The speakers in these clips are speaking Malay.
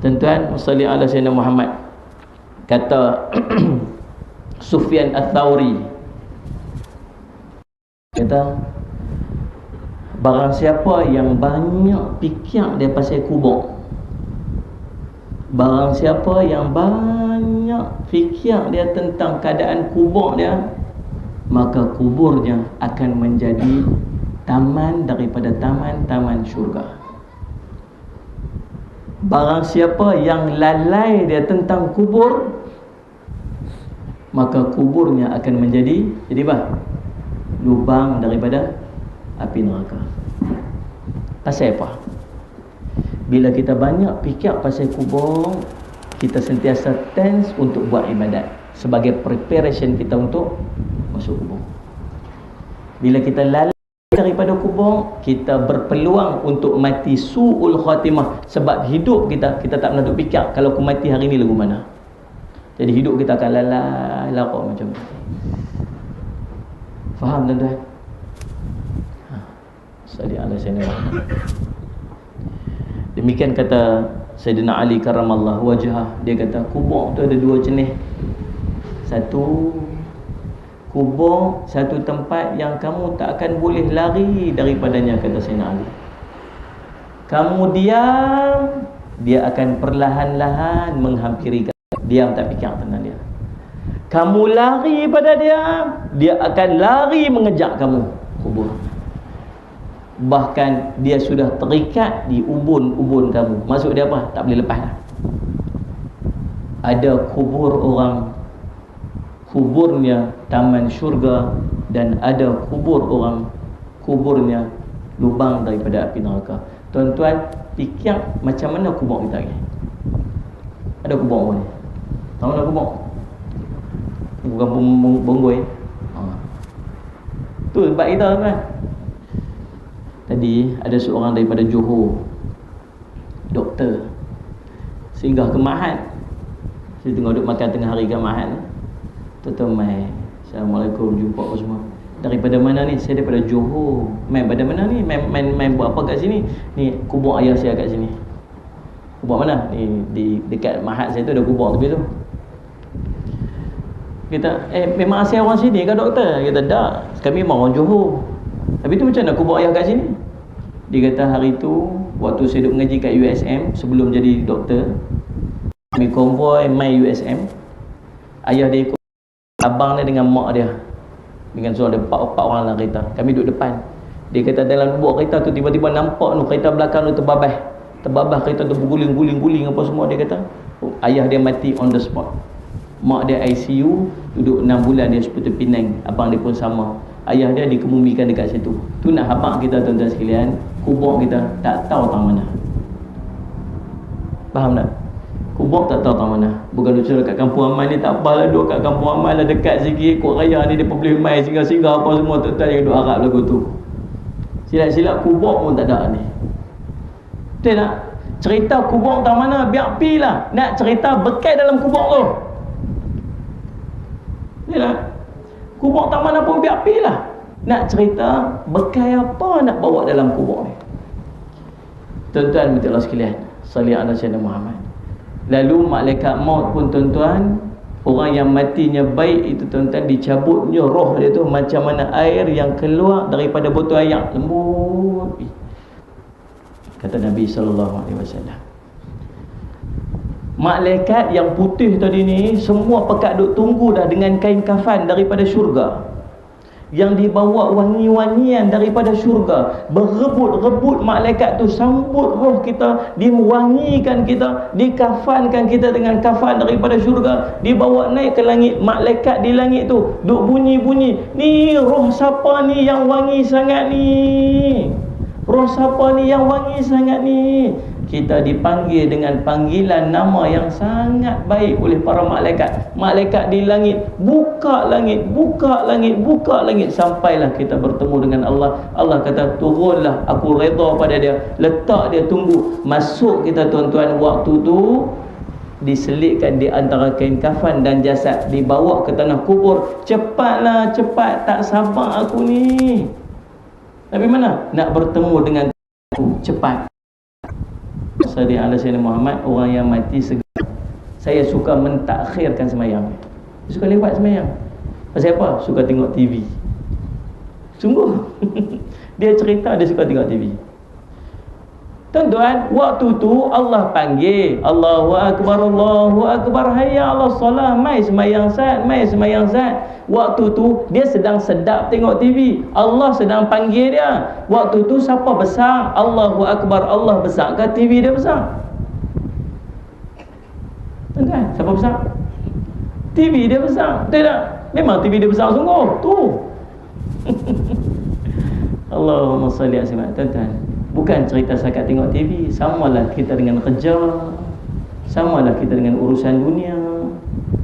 tuan-tuan salli ala sayyidina Muhammad. Kata Sufyan Ats-Tsauri kata barang siapa yang banyak fikir dia pasal kubur barang siapa yang banyak fikir dia tentang keadaan kubur dia maka kuburnya akan menjadi taman daripada taman-taman syurga barang siapa yang lalai dia tentang kubur maka kuburnya akan menjadi jadi apa? Lubang daripada api neraka. Pasal apa? Bila kita banyak fikir pasal kubur kita sentiasa tense untuk buat ibadat sebagai preparation kita untuk masuk kubur. Bila kita lalai daripada kubur kita berpeluang untuk mati su'ul khatimah. Sebab hidup kita kita tak pernah duk fikir kalau aku mati hari ni lagu mana. Jadi hidup kita akan lalai larak macam tu faham tuan-tuan? Ha. Salih ala Sayyidina Demikian kata Sayyidina Ali karamallah wajah Dia kata kubur tu ada dua jenis. Satu Kubur Satu tempat yang kamu tak akan boleh lari daripadanya Kata Sayyidina Ali. Kamu diam Dia akan perlahan-lahan menghampiri kamu. Diam tak fikir tentang dia. Kamu lari pada dia Dia akan lari mengejar kamu. Kubur Bahkan dia sudah terikat di ubun-ubun kamu. Maksud dia apa? Tak boleh lepas Ada kubur orang Kuburnya taman syurga Dan ada kubur orang Kuburnya lubang daripada api neraka. Tuan-tuan fikir macam mana kubur kita ni? Ada kubur apa ni? Tahu mana kubur? Bukan bonggoi ha. Tu tempat kita kan Tadi ada seorang daripada Johor Doktor. Singgah ke Mahat Saya tengok duduk makan tengah hari ke Mahat Tuan-tuan mai Assalamualaikum Jumpa apa semua Daripada mana ni? Saya daripada Johor Main pada mana ni? Main, main, main buat apa kat sini? Ni kubur ayah saya kat sini Kubur mana? Ni di dekat Mahat saya tu ada kubur tepi tu Kita, eh memang asal orang sini ke doktor? Kita tak Kami memang orang Johor Tapi tu macam mana kubur ayah kat sini? Dia kata hari tu Waktu saya duduk mengaji kat USM Sebelum jadi doktor Kami konvoy mai USM Ayah dia ikut Abang dia dengan mak dia. Dengan suara dia empat-empat orang dalam kereta. Kami duduk depan. Dia kata dalam buat kereta tu Tiba-tiba nampak tu Kereta belakang tu terbabah. Terbabah kereta tu berguling-guling-guling Apa semua dia kata. Oh, Ayah dia mati on the spot. Mak dia ICU Duduk 6 bulan dia seperti Penang. Abang dia pun sama. Ayah dia dikemumikan dekat situ. Tu nak habak kita tuan-tuan sekalian. Kubur kita tak tahu tang mana faham tak kubur tak tahu tang mana. Bukan duduk dekat kampung amal ni tak apalah duduk kat kampung amal lah dekat sikit kot raya ni dia boleh main singgah-singgah apa semua. Tuan-tuan yang duduk harap lagu tu. Silap-silap kubur pun tak ada ni. Betul tak? Cerita kubur tang mana biar pi lah nak cerita bekai dalam kubur tu. Betul tak? Kubur tang mana pun biar pi lah nak cerita bekai apa nak bawa dalam kubur ni. Tuan-tuan betul Allah sekalian. Salih ala sayyidina Muhammad lalu malaikat maut pun tuan-tuan orang yang matinya baik itu tuan-tuan dicabutnya roh dia tu macam mana air yang keluar daripada botol air lembut. Kata Nabi wasallam. Malaikat yang putih tadi ni semua pekat duk tunggu dah dengan kain kafan daripada syurga yang dibawa wangi-wangian daripada syurga. Berebut-rebut malaikat tu sambut roh kita diwangikan kita dikafankan kita dengan kafan daripada syurga dibawa naik ke langit malaikat di langit tu duk bunyi-bunyi ni roh siapa ni yang wangi sangat ni? Roh siapa ni yang wangi sangat ni? Kita dipanggil dengan panggilan nama yang sangat baik oleh para malaikat. Malaikat di langit buka langit buka langit buka langit sampailah kita bertemu dengan Allah. Allah kata turunlah aku redha pada dia. Letak dia tunggu. Masuk kita tuan-tuan waktu tu diselitkan di antara kain kafan dan jasad dibawa ke tanah kubur. Cepatlah cepat tak sabar aku ni. Tapi mana nak bertemu dengan aku? Cepat. Ala sayyidina Muhammad orang yang mati segera. Saya suka mentakhirkan semayang suka lewat semayang. Pasal apa? suka tengok TV sungguh. Dia cerita dia suka tengok TV Tuan-tuan, waktu tu Allah panggil. Allahu Akbar, Allahu Akbar. Hayya Allah salah, mai semayang saat Mai semayang saat Waktu tu, dia sedang sedap tengok TV Allah sedang panggil dia. Waktu tu, siapa besar? Allahu Akbar, Allah besar ke TV dia besar? Tuan-tuan, siapa besar? TV dia besar Betul tak? Memang TV dia besar sungguh. Tu. Allahumma salli asma Tuan-tuan bukan cerita sakat tengok TV samalah kita dengan kerja. Samalah kita dengan urusan dunia.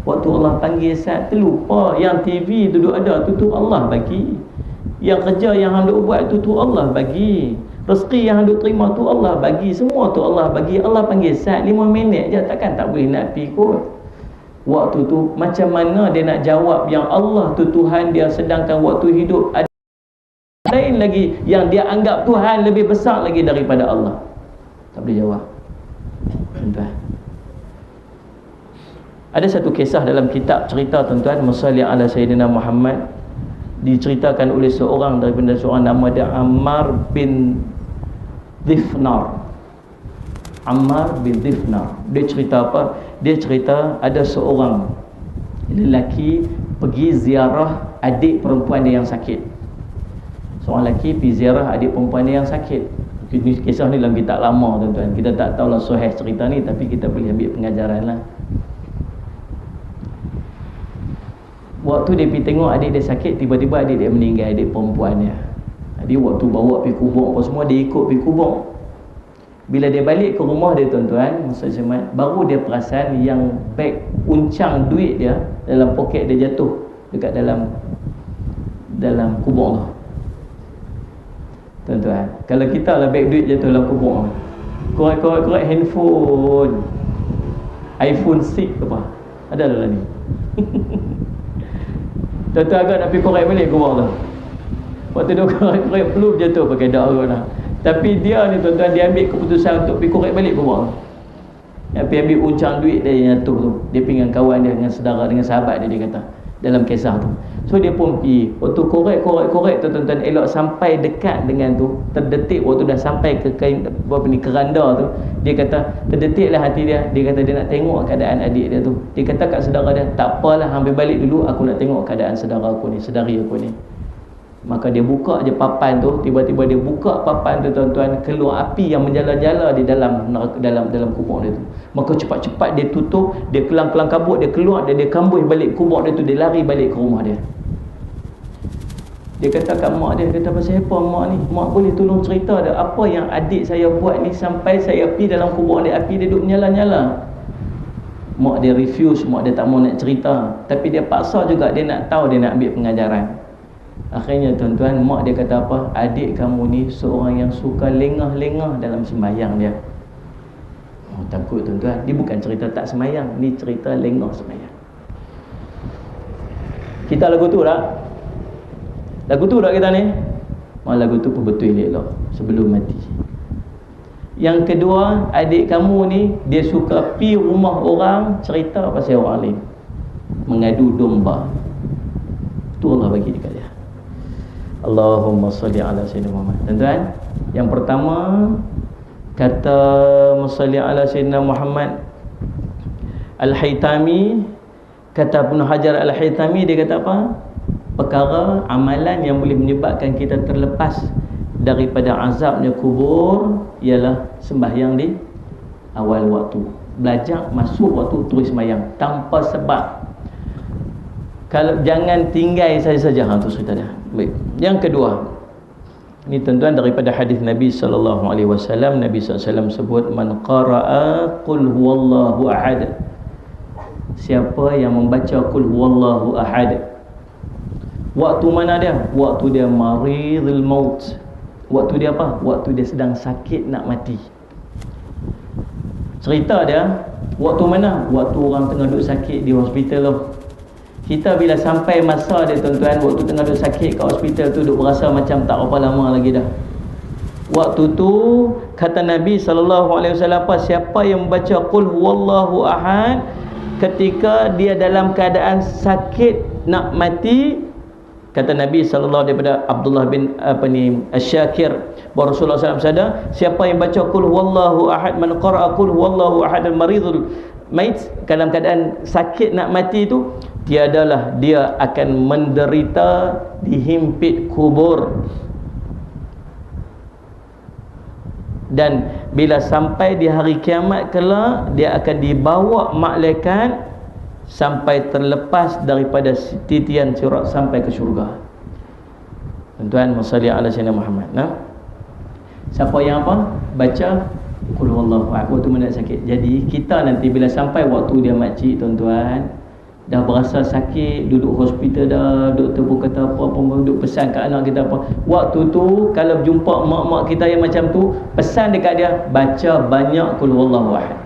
Waktu Allah panggil saat terlupa yang TV duduk ada tu tu Allah bagi. Yang kerja yang hendak buat tu tu Allah bagi. Rezeki yang hendak terima tu Allah bagi. Semua tu Allah bagi. Allah panggil saat 5 minit je. Takkan tak boleh nak pergi kot waktu tu macam mana dia nak jawab yang Allah tu Tuhan dia sedangkan waktu hidup ada lain lagi yang dia anggap Tuhan lebih besar lagi daripada Allah. Tak boleh jawab. Tuan-tuan. Ada satu kisah dalam kitab cerita tuan-tuan Musalli ala Sayyidina Muhammad diceritakan oleh seorang daripada seorang nama dia Ammar bin Dhifnar. Ammar bin Dhifnar. Dia cerita apa? Dia cerita ada seorang lelaki pergi ziarah adik perempuan dia yang sakit. Seorang lelaki pergi ziarah adik perempuan dia yang sakit. Kisah ni dalam kitab lama tuan-tuan. Kita tak tahulah sahih cerita ni tapi kita boleh ambil pengajaran lah. Waktu dia pergi tengok adik dia sakit tiba-tiba adik dia meninggal adik perempuan dia dia waktu bawa pergi kubur apa semua dia ikut pergi kubur bila dia balik ke rumah dia tuan-tuan baru dia perasan yang beg uncang duit dia dalam poket dia jatuh dekat dalam dalam kubur tu Tuan-tuan Kalau kita lah beg duit jatuh dalam kubur Korek-korek-korek handphone. iPhone 6 apa? Ada dalam ni. Tuan-tuan agak nak pergi korek balik kubur tu Waktu dia korek-korek Peluk jatuh pakai darah lah Tapi dia ni tuan-tuan Dia ambil keputusan untuk pergi korek balik kubur Yang pergi ambil uncang duit dia yang tu Dia pergi dengan kawan dia Dengan saudara Dengan sahabat dia Dia kata Dalam kisah tu. So dia pun pergi. Waktu korek korek korek tu tuan-tuan elok sampai dekat dengan tu Terdetik waktu dah sampai ke kain apa ni keranda tu Dia kata terdetiklah hati dia. Dia kata dia nak tengok keadaan adik dia tu. Dia kata kat saudara dia Tak apalah ambil balik dulu aku nak tengok keadaan saudara aku ni Sedari aku ni Maka dia buka je papan tu Tiba-tiba dia buka papan tu tuan-tuan Keluar api yang menjala-jala di dalam dalam dalam kubur dia tu Maka cepat-cepat dia tutup Dia kelang-kelang kabut Dia keluar dia, dia kambuh balik kubur dia tu Dia lari balik ke rumah dia dia kata kat mak dia, kata pasal apa mak ni? Mak boleh tolong cerita ada apa yang adik saya buat ni sampai saya pergi dalam kubur dia api dia duduk menyala-nyala. Mak dia refuse, mak dia tak mau nak cerita. Tapi dia paksa juga dia nak tahu dia nak ambil pengajaran. Akhirnya tuan-tuan, mak dia kata apa? Adik kamu ni seorang yang suka lengah-lengah dalam sembahyang dia. Oh, takut tuan-tuan. Dia bukan cerita tak sembahyang, ni cerita lengah sembahyang. Kita lagu tu lah. Lagu tu tak kita ni? Malah lagu tu pun betul elok sebelum mati. Yang kedua, adik kamu ni dia suka pi rumah orang cerita pasal orang lain. Mengadu domba. Tu Allah bagi dekat. Allahumma salli ala sayyidina Muhammad. Tuan-tuan, yang pertama kata musalli ala sayyidina Muhammad Al-Haytami kata Ibn Hajar Al-Haytami dia kata apa? perkara amalan yang boleh menyebabkan kita terlepas daripada azabnya kubur ialah sembahyang di awal waktu belajar masuk waktu terus sembahyang tanpa sebab kalau jangan tinggal saja-saja ha tu cerita dia baik yang kedua ini tuan-tuan daripada hadis Nabi sallallahu alaihi wasallam Nabi sallallahu sebut man qaraa qul huwallahu ahad siapa yang membaca qul huwallahu ahad Waktu mana dia? Waktu dia maridul maut. Waktu dia apa? Waktu dia sedang sakit nak mati. Cerita dia, waktu mana? Waktu orang tengah duduk sakit di hospital tu. Kita bila sampai masa dia tuan-tuan, waktu tengah duduk sakit kat hospital tu, duduk berasa macam tak apa lama lagi dah. Waktu tu, kata Nabi wasallam apa siapa yang membaca qul huwallahu ahad ketika dia dalam keadaan sakit nak mati kata Nabi sallallahu daripada Abdullah bin apa ni Asy-Syakir bahawa Rasulullah SAW sada siapa yang baca qul huwallahu ahad man qara'a qul huwallahu ahad al maridul mait dalam keadaan sakit nak mati itu tiadalah dia akan menderita dihimpit kubur. Dan bila sampai di hari kiamat kelak dia akan dibawa malaikat sampai terlepas daripada titian surat sampai ke syurga. Tuan-tuan musalli ala sayyidina Muhammad nah? Siapa yang apa? Baca qul huwallahu ahad. Waktu mana sakit. Jadi kita nanti bila sampai waktu dia makcik tuan-tuan dah berasa sakit duduk hospital dah doktor pun kata apa apa duduk pesan kat anak kita apa. Waktu tu kalau jumpa mak-mak kita yang macam tu pesan dekat dia baca banyak qul huwallahu ahad.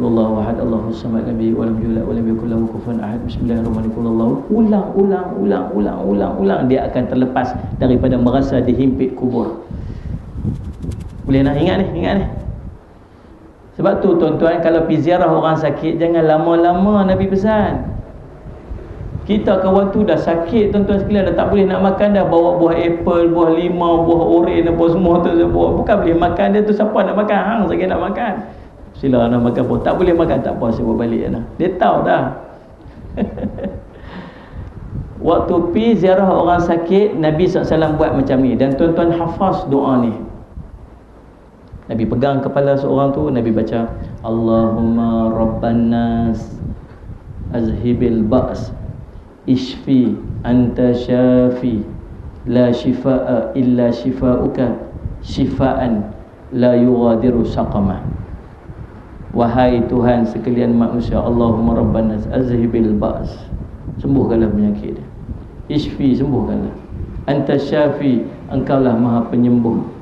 Allahu ahad Allahu samad lam yalid walam yulad walam yakul lahu kufuwan ahad. Bismillahirrahmanirrahim. Ulang ulang ulang ulang ulang ulang. Dia akan terlepas daripada merasa dihimpit kubur. Boleh nak ingat ni? Ingat ni sebab tu tuan-tuan kalau pergi ziarah orang sakit jangan lama-lama Nabi pesan. Kita kawan tu dah sakit tuan-tuan sekalian dah tak boleh nak makan dah bawa buah apple buah limau buah oren apa semua tu bukan boleh makan dia tu siapa nak makan? Hang sakit nak makan. Sila nak makan pun tak boleh makan tak puas buat balik dah dia tahu dah. Waktu pi ziarah orang sakit Nabi SAW buat macam ni. Dan tuan-tuan hafaz doa ni Nabi pegang kepala seorang tu Nabi baca Allahumma rabban nas azhibil ba's ishfi anta syafi la shifaa illa shifauka shifaan la yughadiru saqamah Wahai Tuhan sekalian manusia Allahumma rabbana azhibil ba's Sembuhkanlah penyakit Ishfi sembuhkanlah. Anta syafi Engkaulah maha penyembuh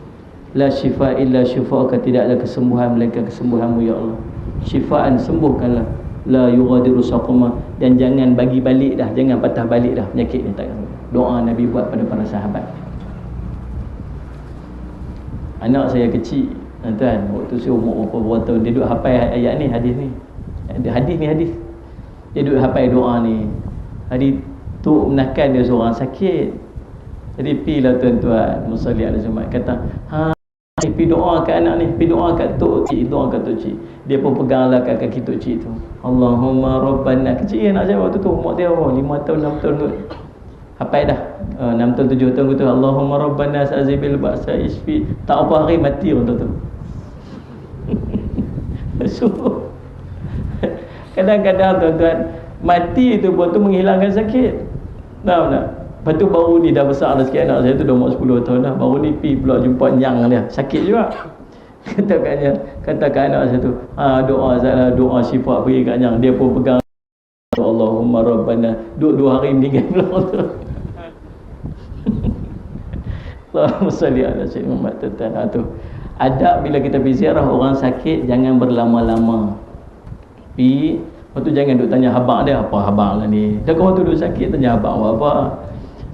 La syifa illa syifa'aka Tidak ada kesembuhan Melainkan kesembuhanmu ya Allah. Syifa'an sembuhkanlah. La yughadiru saqama. Dan jangan bagi balik dah. Jangan patah balik dah penyakit ni tak Doa Nabi buat pada para sahabat. Anak saya kecil tuan waktu saya umur berapa berapa tahun dia duduk hafal ayat ni hadis ni. Hadis ni hadis. Dia duduk hafal doa ni. Hadis tu menakan dia seorang sakit. Jadi pilah tuan-tuan musalli ala jumat kata ha pi doa kat anak ni? Pi doa kat tok cik? Doa kat tok cik? Dia pun peganglah kat kaki tok cik tu. Allahumma rabbana. Kecil anak saya waktu tu umur dia oh, 5 tahun 6 tahun tu. Hafal dah. Uh, 6 tahun 7 tahun tu. Allahumma rabbana sazibil ba'sa isfi. Tak apa hari mati orang tu. Suruh kadang-kadang tuan-tuan mati itu pun tu menghilangkan sakit. Tahu tak lepas tu baru ni dah besar dah sikit anak saya tu dah umur 10 tahun dah. Baru ni pi pula jumpa nyang dia. Sakit juga. Katakannya katakan anak saya tu ha, doa saya doa syifa bagi kat nyang. Dia pun pegang. Allahumma rabbana. Duduk dua hari meninggal pula tu. Allahumma salli ala sayyidina Muhammad tu. Adab bila kita pergi ziarah orang sakit jangan berlama-lama. Pi lepas tu jangan duk tanya habang dia apa habang lah ni? Dah kau tu duk sakit tanya habang apa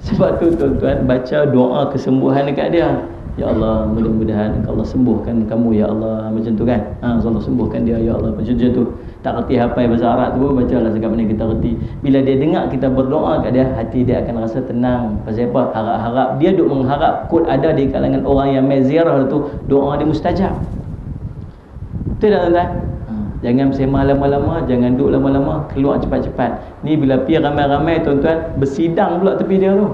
sebab tu tuan-tuan baca doa kesembuhan dekat dia. Ya Allah mudah-mudahan Allah sembuhkan kamu Ya Allah macam tu kan? Ha, Allah sembuhkan dia Ya Allah macam tu. Tak reti apa yang bahasa Arab tu baca lah sekali mana kita reti. Bila dia dengar kita berdoa kat dia hati dia akan rasa tenang. Pasal apa? Harap-harap dia duk mengharap kod ada di kalangan orang yang mezirah tu doa dia mustajab. Betul tak tuan-tuan jangan sema lama-lama jangan duduk lama-lama keluar cepat-cepat. Ni bila pergi ramai-ramai tuan-tuan bersidang pula tepi dia tu.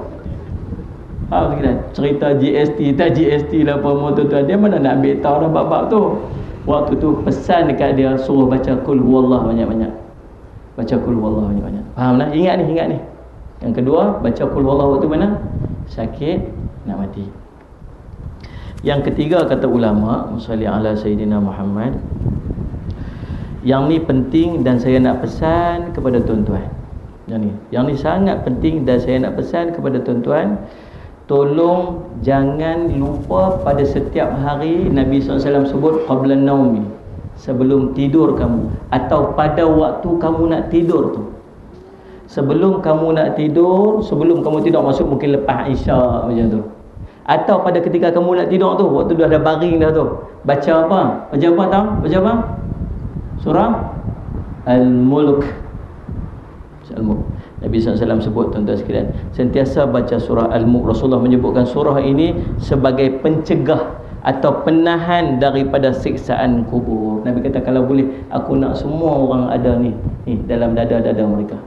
Faham tak Cerita GST, tak GST lah apa tuan-tuan. Dia mana nak ambil tahu dah bab-bab tu. Waktu tu pesan dekat dia suruh baca kul huwallah banyak-banyak. Baca kul huwallah banyak-banyak. Faham tak? Ingat ni ingat ni. Yang kedua baca kul huwallah waktu mana? Sakit nak mati. Yang ketiga kata ulama musalli ala sayyidina Muhammad yang ni penting dan saya nak pesan kepada tuan-tuan. Yang ni. Yang ni sangat penting dan saya nak pesan kepada tuan-tuan tolong jangan lupa pada setiap hari Nabi SAW sebut qabla naumi sebelum tidur kamu atau pada waktu kamu nak tidur tu. Sebelum kamu nak tidur sebelum kamu tidur masuk mungkin lepas isyak macam tu. Atau pada ketika kamu nak tidur tu waktu dah ada baring dah tu. Baca apa? Baca apa tahu baca apa surah al-mulk al-mulk Nabi SAW sebut tuan-tuan sekalian sentiasa baca surah al-mulk Rasulullah menyebutkan surah ini sebagai pencegah atau penahan daripada siksaan kubur Nabi kata kalau boleh aku nak semua orang ada ni ni dalam dada-dada mereka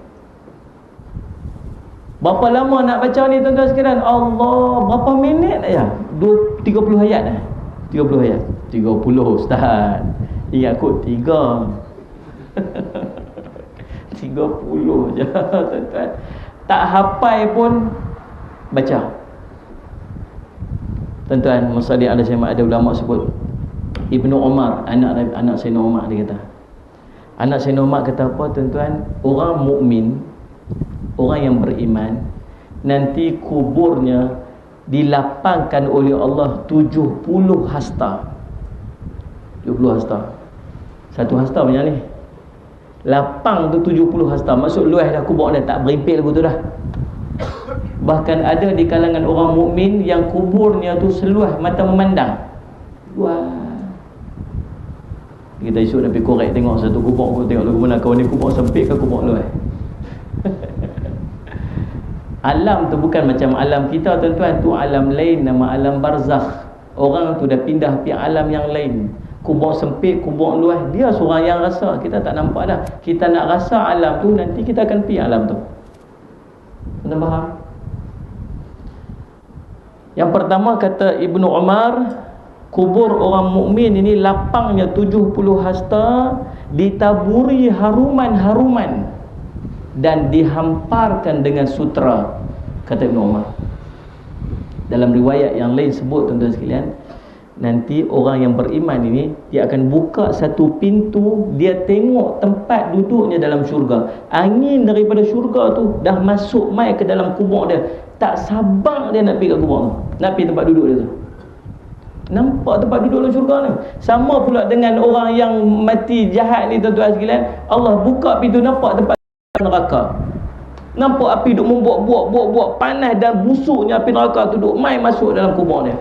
Berapa lama nak baca ni tuan-tuan sekalian? Allah, berapa minit ya? 2 30 ayat eh. 30 ayat. 30 ustaz. Ingat kot 3. 30 je tuan-tuan. Tak hafal pun baca. Tuan-tuan, Musadik ada saya ada ulama sebut Ibnu Umar, anak anak Sayyidina Umar dia kata. Anak Sayyidina Umar kata apa tuan-tuan? Orang mukmin orang yang beriman nanti kuburnya dilapangkan oleh Allah 70 hasta 70 hasta satu hasta macam ni. Lapang tu 70 hasta. Maksud luas dah kubur dia tak berimpit lagu tu dah. Bahkan ada di kalangan orang mukmin yang kuburnya tu seluas mata memandang. Wah. Kita esok dah pergi korek tengok satu kubur. Tengok lagu mana kau ni kubur sempit ke kubur luas? Alam tu bukan macam alam kita tuan-tuan. Tu alam lain nama alam barzakh. Orang tu dah pindah pergi alam yang lain Kubur sempit, kubur luas Dia seorang yang rasa. Kita tak nampak dah. Kita nak rasa alam tu Nanti kita akan pergi alam tu. Tuan faham? Yang pertama kata Ibnu Umar Kubur orang mukmin ini lapangnya 70 hasta Ditaburi haruman-haruman dan dihamparkan dengan sutra kata Ibn Umar. Dalam riwayat yang lain sebut tuan-tuan sekalian nanti orang yang beriman ini dia akan buka satu pintu dia tengok tempat duduknya dalam syurga. Angin daripada syurga tu dah masuk mai ke dalam kubur dia. Tak sabar dia nak pergi ke kubur tu. Nak pergi tempat duduk dia tu. Nampak tempat duduk dalam syurga ni? Sama pula dengan orang yang mati jahat ni tuan-tuan sekalian. Allah buka pintu nampak tempat neraka. Nampak api duk membuat-buat buat-buat panas dan busuknya api neraka tu duk mai masuk dalam kubur dia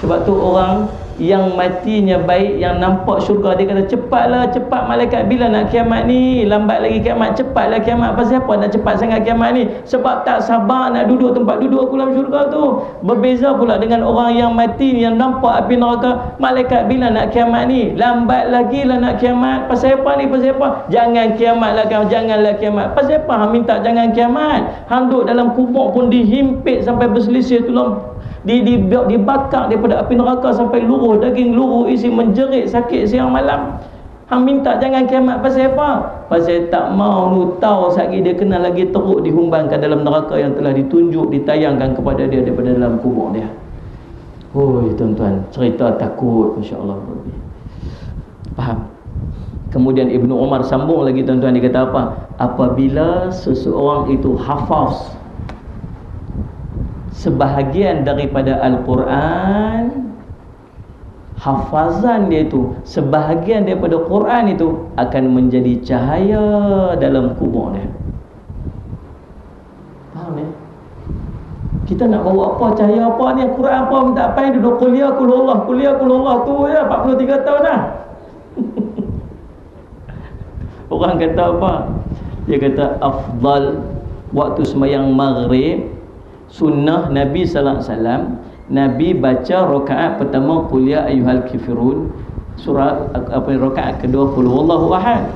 sebab tu orang yang matinya baik yang nampak syurga dia kata cepatlah cepat malaikat bila nak kiamat ni? Lambat lagi kiamat cepatlah kiamat. Pasal apa nak cepat sangat kiamat ni? Sebab tak sabar nak duduk tempat duduk aku dalam syurga tu. Berbeza pula dengan orang yang mati yang nampak api neraka malaikat bila nak kiamat ni? Lambat lagi lah nak kiamat. Pasal apa ni? Pasal apa? Jangan kiamat lah kiamat janganlah kiamat. Pasal apa? Minta jangan kiamat. Hang duduk dalam kubur pun dihimpit sampai berselisih tulang di, di, dibakar daripada api neraka sampai luruh. Daging luruh isi menjerit sakit siang malam. Hang minta jangan kiamat pasal apa? Pasal tak mau nu tahu sakit dia kena lagi teruk dihumbangkan dalam neraka yang telah ditunjuk ditayangkan kepada dia daripada dalam kubur dia. Hoi tuan-tuan cerita takut insya-Allah faham? Kemudian Ibnu Umar sambung lagi tuan-tuan. Dia kata apa? Apabila seseorang itu hafaz sebahagian daripada Al-Quran hafazan dia itu sebahagian daripada Quran itu akan menjadi cahaya dalam kubur dia. Faham ya? Kita nak bawa apa cahaya apa ni Quran apa minta apa duduk kuliah kulullah kuliah kulullah tu ya 43 tahun dah orang kata apa? Dia kata afdal waktu semayang maghrib sunnah Nabi sallallahu alaihi wasallam. Nabi baca rakaat pertama qul ya ayyuhal kafirun. Surah apa rakaat kedua qul huwallahu ahad.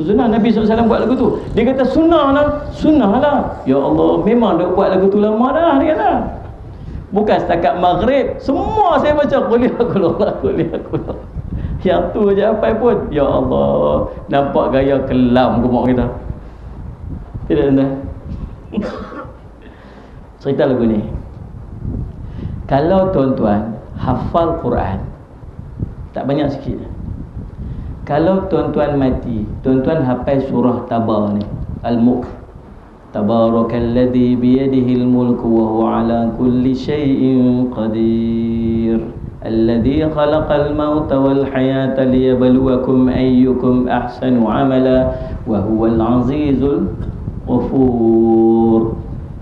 Sunnah Nabi SAW buat lagu tu. Dia kata sunnah lah. Sunnah lah. Ya Allah memang dia buat lagu tu lama dah dia kata. Bukan setakat maghrib. Semua saya baca qul ya qul ya qul yang tu je apa pun. Ya Allah nampak gaya kelam kumuk kita. Tidak ada cerita lagu ni kalau tuan-tuan hafal Quran tak banyak sikit kalau tuan-tuan mati tuan-tuan hafal surah tabar ni al-mulk tabarakalladzi biyadihi al-mulku wa huwa ala kulli shay'in qadir الذي خلق الموت والحياة ليبلوكم أيكم أحسن عملا وهو العزيز الغفور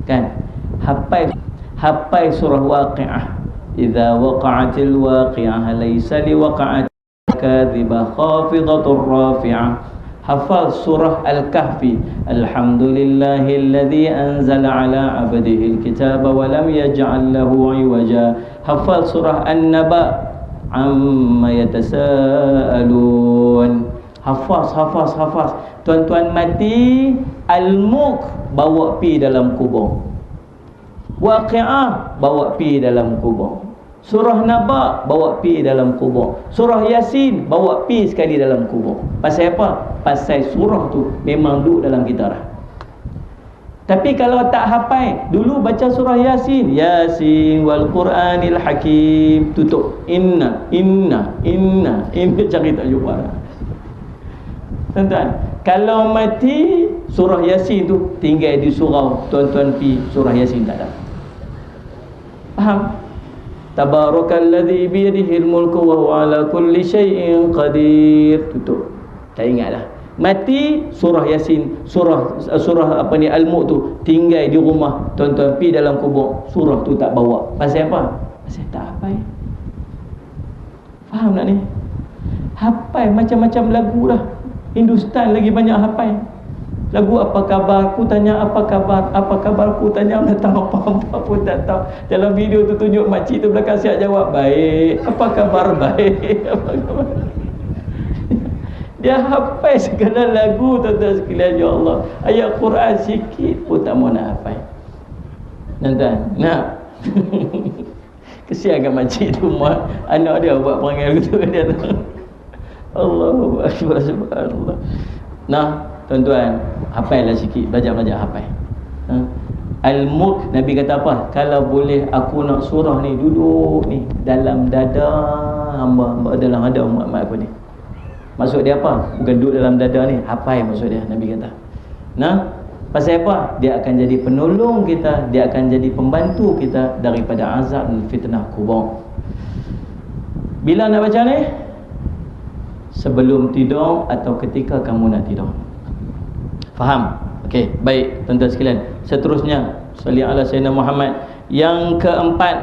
kan Hafal hafal surah waqi'ah. Idza waqa'atil waqi'ah laysa liwaqa'at kadhibah khafidatur rafi'ah. Hafal surah al-kahfi. Alhamdulillahilladzi anzala ala 'abdihi al-kitaba wa lam yaj'al lahu 'iwaja. Hafal surah an-naba. Amma yatasaalun. Hafaz hafaz hafaz. Tuan-tuan mati al-mulk bawa pi dalam kubur waqi'ah bawa pi dalam kubur. Surah naba bawa pi dalam kubur. Surah yasin bawa pi sekali dalam kubur. Pasal apa? Pasal surah tu memang duduk dalam kita dah tapi kalau tak hafal, dulu baca surah Yasin, Yasin wal Quranil Hakim, tutup. Inna, inna, inna, inna cari tak jumpa. Tuan-tuan, kalau mati surah Yasin tu tinggal di surau, tuan-tuan pi surah Yasin tak ada. Faham? Tabarakalladzi bi yadihi al-mulku wa huwa ala kulli syai'in qadir. Tutup. Tak ingatlah. Mati surah yasin surah surah apa ni al-mulk tu tinggal di rumah tuan-tuan pi dalam kubur. Surah tu tak bawa. Pasal apa? Pasal tak hafal faham tak ni? Hafal macam-macam lagu lah Hindustan lagi banyak hafal lagu apa khabar aku tanya apa khabar apa khabar aku tanya datang apa-apa pun tak tahu dalam video tu tunjuk makcik tu belakang siap jawab baik apa khabar baik apa khabar dia hafal segala lagu tuan-tuan sekalian ya Allah. Ayat Quran sikit pun tak mau nak hafal. Tuan-tuan, nak. Kesian kan makcik tu mak anak dia buat perangai begitu dia tu. Allahu akbar subhanallah. Nah, tuan-tuan, hafallah sikit, belajar-belajar hafal. Ha? Al-Mulk Nabi kata apa? Kalau boleh aku nak surah ni duduk ni dalam dada hamba, dalam dada umat-umat aku ni. Maksud dia apa? Bukan duduk dalam dada ni. Yang maksud dia? Nabi kata. Nah, pasal apa? Dia akan jadi penolong kita. Dia akan jadi pembantu kita daripada azab dan fitnah kubur. Bila nak baca ni? Sebelum tidur atau ketika kamu nak tidur. Faham? Okey, baik tuan-tuan sekalian. Seterusnya, salli ala sayyidina Muhammad. Yang keempat,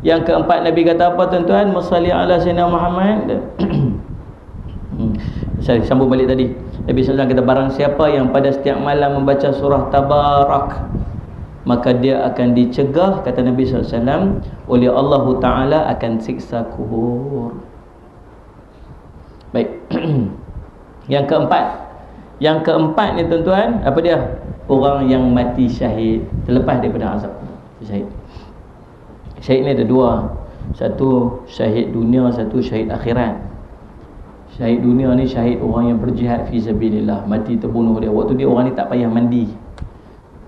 yang keempat Nabi kata apa tuan-tuan? Musalli ala sayyidina Muhammad. Saya sambung balik tadi. Nabi SAW kata barang siapa yang pada setiap malam membaca surah Tabarak maka dia akan dicegah kata Nabi SAW oleh Allah Ta'ala akan siksa kubur. Baik. yang keempat. Yang keempat ni tuan-tuan, apa dia? Orang yang mati syahid terlepas daripada azab. Syahid. Syahid ni ada dua. Satu syahid dunia, satu syahid akhirat. Syahid dunia ni syahid orang yang berjihad fi sabilillah, mati terbunuh dia. Waktu dia orang ni tak payah mandi.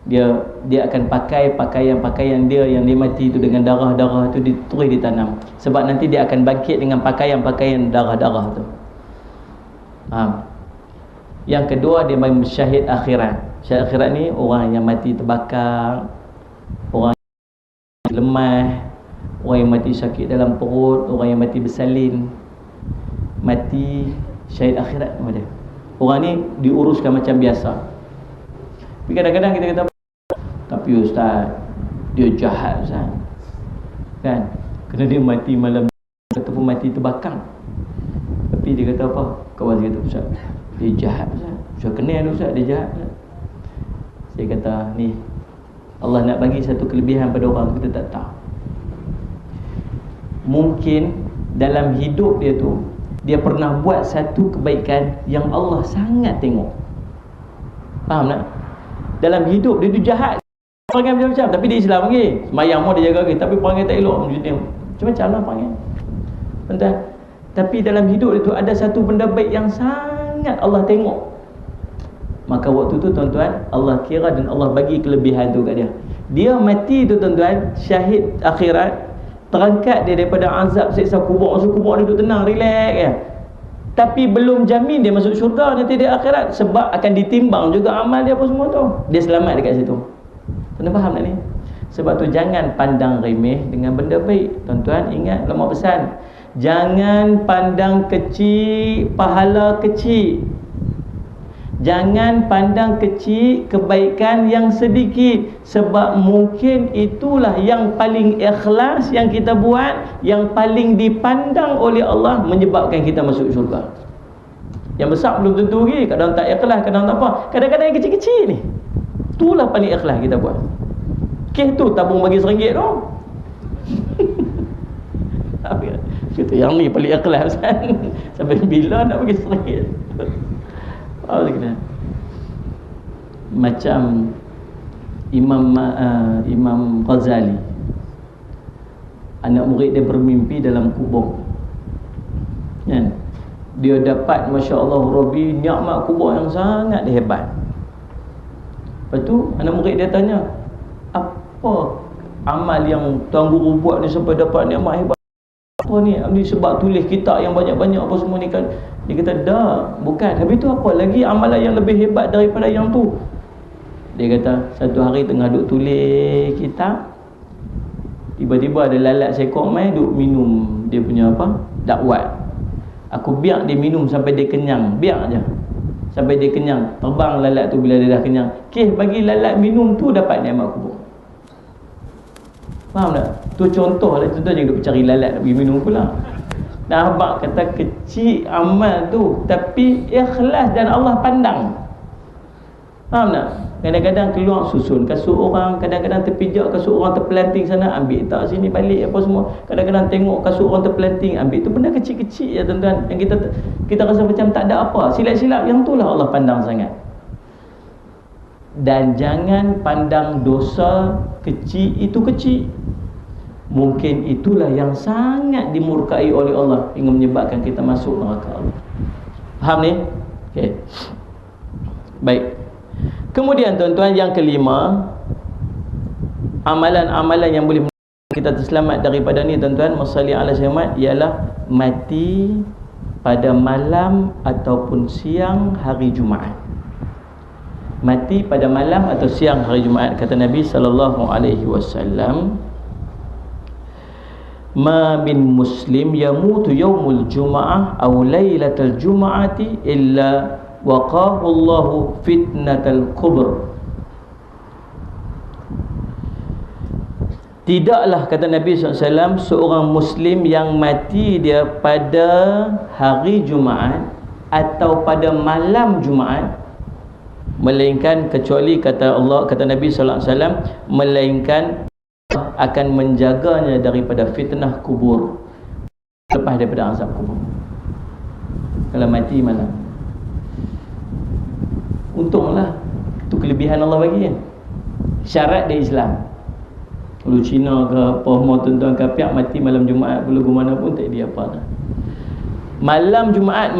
Dia dia akan pakai pakaian-pakaian dia yang dia mati tu dengan darah-darah tu ditulis ditanam. Sebab nanti dia akan bangkit dengan pakaian-pakaian darah-darah tu. Faham? Yang kedua dia main syahid akhirat. Syahid akhirat ni orang yang mati terbakar, orang yang lemah, orang yang mati sakit dalam perut, orang yang mati bersalin. Mati syahid akhirat nama dia orang ni diuruskan macam biasa. Tapi kadang-kadang kita kata tapi ustaz dia jahat ustaz. Kan? Kerana dia mati malam ataupun mati terbakar. Tapi dia kata apa? Kawan dia kata ustaz dia jahat. Ustaz saya kenal ustaz dia jahat. Ustaz. saya kata ni Allah nak bagi satu kelebihan pada orang kita tak tahu. Mungkin dalam hidup dia tu dia pernah buat satu kebaikan yang Allah sangat tengok. Faham tak? dalam hidup dia tu jahat. Perangai macam-macam tapi dia Islam lagi. Semayang pun dia jaga lagi tapi perangai tak elok. Macam-macam lah perangai Entah. tapi dalam hidup dia tu ada satu benda baik yang sangat Allah tengok. Maka waktu tu tuan-tuan Allah kira dan Allah bagi kelebihan tu kat dia. Dia mati tu tuan-tuan syahid akhirat terangkat dia daripada azab seksa kubur. Masuk kubur dia duduk tenang relax ya. Tapi belum jamin dia masuk syurga nanti dia akhirat sebab akan ditimbang juga amal dia apa semua tu. Dia selamat dekat situ. Tuan faham tak ni? Sebab tu jangan pandang remeh dengan benda baik. Tuan-tuan ingat lemah pesan jangan pandang kecil pahala kecil Jangan pandang kecil kebaikan yang sedikit sebab mungkin itulah yang paling ikhlas yang kita buat yang paling dipandang oleh Allah menyebabkan kita masuk syurga. Yang besar belum tentu lagi, kadang tak ikhlas, kadang tak apa. Kadang-kadang yang kecil-kecil ni. Itulah paling ikhlas kita buat. Kes tu tabung bagi seringgit tu. Kata yang ni paling ikhlas kan. Sampai bila nak bagi seringgit. Oh, kena. Macam Imam uh, Imam Ghazali. Anak murid dia bermimpi dalam kubur. Kan? Dia dapat masya-Allah Rabbi nikmat kubur yang sangat hebat. Lepas tu anak murid dia tanya, "Apa amal yang tuan guru buat ni sampai dapat nikmat hebat?" Apa ni? Ni sebab tulis kitab yang banyak-banyak apa semua ni kan. Dia kata dah bukan. Habis tu apa? Lagi amalan yang lebih hebat daripada yang tu. Dia kata satu hari tengah duk tulis kitab Tiba-tiba ada lalat sekok main duk minum dia punya apa dakwat. Aku biar dia minum sampai dia kenyang Biar aja Sampai dia kenyang. Terbang lalat tu bila dia dah kenyang. Keh bagi lalat minum tu dapat nikmat kubur Faham tak? Tu contoh lah. Je duk cari lalat nak pergi minum pula. Nampak kata kecil amal tu Tapi ikhlas dan Allah pandang. Faham tak? Kadang-kadang keluar susun kasut orang Kadang-kadang terpijak kasut orang terpelanting sana Ambil tak sini balik apa semua. Kadang-kadang tengok kasut orang terpelanting Ambil tu benda kecil-kecil ya tuan-tuan. Yang kita kita rasa macam tak ada apa. Silap-silap yang tu lah Allah pandang sangat. Dan jangan pandang dosa kecil itu kecil mungkin itulah yang sangat dimurkai oleh Allah hingga menyebabkan kita masuk neraka Allah. Faham ni? Okey. Baik. Kemudian tuan-tuan yang kelima, amalan-amalan yang boleh kita terselamat daripada ni tuan-tuan, masalli ala Muhammad ialah mati pada malam ataupun siang hari Jumaat. Mati pada malam atau siang hari Jumaat kata Nabi sallallahu alaihi wasallam ma min muslim yamutu yaumul jum'ah aw lailatal jum'ati illa waqahu Allah fitnatal kubur. Tidaklah kata Nabi SAW seorang Muslim yang mati dia pada hari Jumaat atau pada malam Jumaat melainkan kecuali kata Allah kata Nabi SAW melainkan akan menjaganya daripada fitnah kubur. Lepas daripada azab kubur. Kalau mati malam. Untunglah itu kelebihan Allah bagi kan? Syarat dia Islam. Kalau Cina ke apa mau tuan-tuan kapiak mati malam Jumaat belum mana pun tak dia apa dah. malam Jumaat